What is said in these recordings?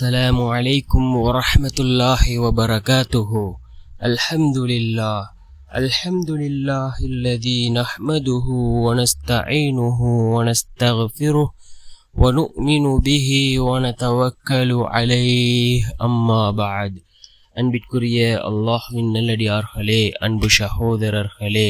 السلام عليكم ورحمة الله وبركاته الحمد لله الحمد لله الذي نحمده ونستعينه ونستغفره ونؤمن به ونتوكل عليه أما بعد அன்பிற்குரிய அல்லாஹ்வின் நல்லடியார்களே அன்பு சகோதரர்களே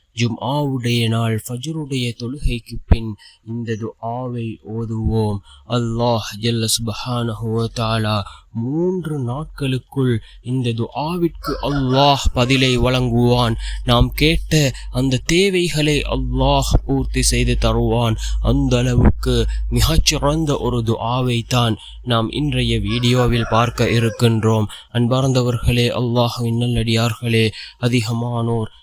ஜும்ஆவுடைய நாள் ஃபஜ்ருடைய தொழுகைக்கு பின் இந்த துஆவை ஓதுவோம். அல்லாஹ் ஜல்ல சுபஹானஹுவத்தாலா மூன்று நாட்களுக்குள் இந்த துஆவிற்கு அல்லாஹ் பதிலை வழங்குவான். நாம் கேட்ட அந்த தேவைகளை அல்லாஹ் பூர்த்தி செய்து தருவான். அந்த அளவுக்கு மிகச்சிறந்த ஒரு துஆவை தான் நாம் இன்றைய வீடியோவில் பார்க்க இருக்கின்றோம். அன்பார்ந்தவர்களே அல்லாஹ் நல்லடியார்களே அதிகமானோர்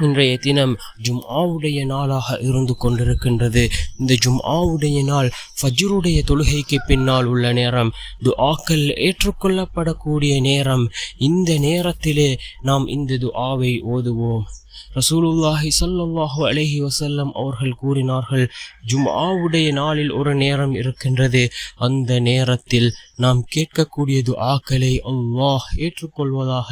இன்றைய தினம் ஜும்ஆவுடைய நாளாக இருந்து கொண்டிருக்கின்றது. இந்த ஜும்ஆவுடைய நாள் ஃபஜ்ருடைய தொழுகைக்கு பின்னால் உள்ள நேரம். துஆக்கள் ஏற்றுக்கொள்ளப்படக்கூடிய நேரம். இந்த நேரத்திலே நாம் இந்த துஆவை ஓதுவோம். ரசூலுல்லாஹி சல்லாஹு அலஹி வசல்லம் அவர்கள் கூறினார்கள் ஜும்ஆவுடைய நாளில் ஒரு நேரம் இருக்கின்றது. அந்த நேரத்தில் நாம் கேட்கக்கூடியது ஆக்களை அல்லாஹ் ஏற்றுக்கொள்வதாக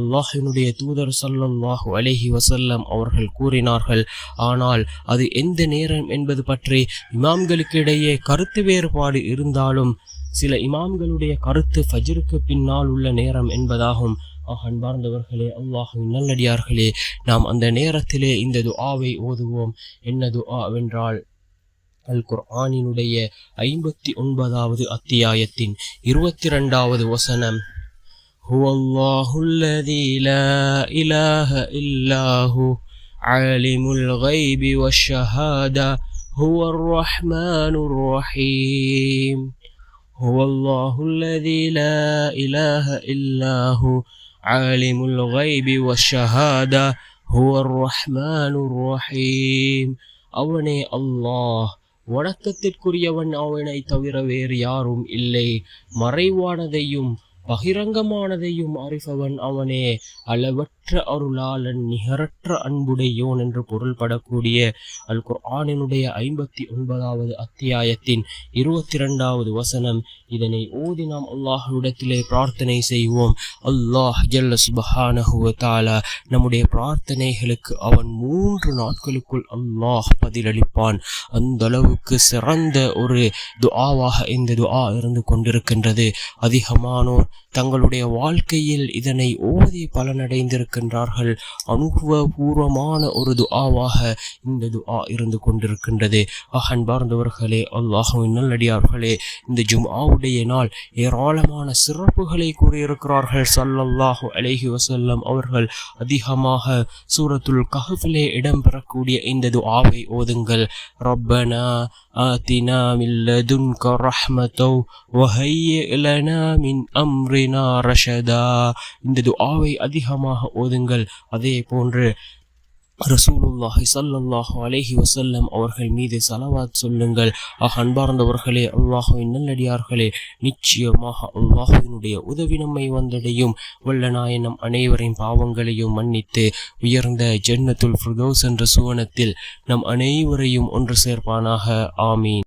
அல்லாஹினுடைய தூதர் ஸல்லல்லாஹு அலஹி வசல்லம் அவர்கள் கூறினார்கள். ஆனால் அது எந்த நேரம் என்பது பற்றி இமாம்களுக்கு இடையே கருத்து வேறுபாடு இருந்தாலும் சில இமாம்களுடைய கருத்து ஃபஜ்ருக்கு பின்னால் உள்ள நேரம் என்பதாகும் ஆக அன்பார்ந்தவர்களே அல்லாஹுவின் நல்லடியார்களே நாம் அந்த நேரத்திலே இந்த துஆவை ஓதுவோம் என்ன துஆ வென்றால் அல் குர்ஆனினுடைய ஐம்பத்தி ஒன்பதாவது அத்தியாயத்தின் இருபத்தி ரெண்டாவது வசனம் هو الله الذي لا إله إلا هو عالم الغيب والشهادة هو الرحمن الرحيم هو الله الذي لا إله إلا هو عالم الغيب والشهادة هو الرحمن الرحيم அவனே அல்லாஹ் வணக்கத்திற்குரியவன் அவனை தவிர வேறு யாரும் இல்லை மறைவானதையும் பகிரங்கமானதையும் அறிபவன் அவனே அளவற்ற அருளாளன் நிகரற்ற அன்புடையோன் என்று பொருள்படக்கூடிய அல் குர்ஆனினுடைய ஐம்பத்தி ஒன்பதாவது அத்தியாயத்தின் இருபத்தி இரண்டாவது வசனம். இதனை ஓதி நாம் அல்லாஹுடத்திலே பிரார்த்தனை செய்வோம். அல்லாஹ் ஜல்ல சுபஹானஹுவ நம்முடைய பிரார்த்தனைகளுக்கு அவன் மூன்று நாட்களுக்குள் அல்லாஹ் பதிலளிப்பான். அந்த அளவுக்கு சிறந்த ஒரு துஆவாக இந்த துஆ இருந்து கொண்டிருக்கின்றது. அதிகமானோர் தங்களுடைய வாழ்க்கையில் இதனை ஓதி இருக்கின்றார்கள். அனுபவபூர்வமான ஒரு துஆவாக இந்த துஆ இருந்து கொண்டிருக்கின்றது. அகன் பார்ந்தவர்களே அல்லாஹுவின் நல்லடியார்களே இந்த ஜும்ஆவுடைய நாள் ஏராளமான சிறப்புகளை கூறியிருக்கிறார்கள். சல்லல்லாஹு அலஹி வசல்லம் அவர்கள் அதிகமாக சூரத்துல் கஹஃபிலே இடம்பெறக்கூடிய இந்த துஆவை ஓதுங்கள். ரப்பனா ஆத்தினா மில்லதுன்க ரஹ்மத்தோ வஹைய இலனா மின் அம்ரினா ரஷதா. இந்த துஆவை அதிகமாக ஓதுங்கள். அதே போன்று ரசூலுல்லாஹி சல்லாஹு அலேஹி வசல்லம் அவர்கள் மீது சலவாத் சொல்லுங்கள். அஹ் அன்பார்ந்தவர்களே அல்லாஹுவின் நல்லடியார்களே நிச்சயமாக அல்லாஹுவினுடைய உதவி நம்மை வந்தடையும். வல்ல நாயனம் அனைவரின் பாவங்களையும் மன்னித்து உயர்ந்த ஜன்னத்துல் ஃபிர்தௌஸ் என்ற சுவனத்தில் நம் அனைவரையும் ஒன்று சேர்ப்பானாக. ஆமீன்.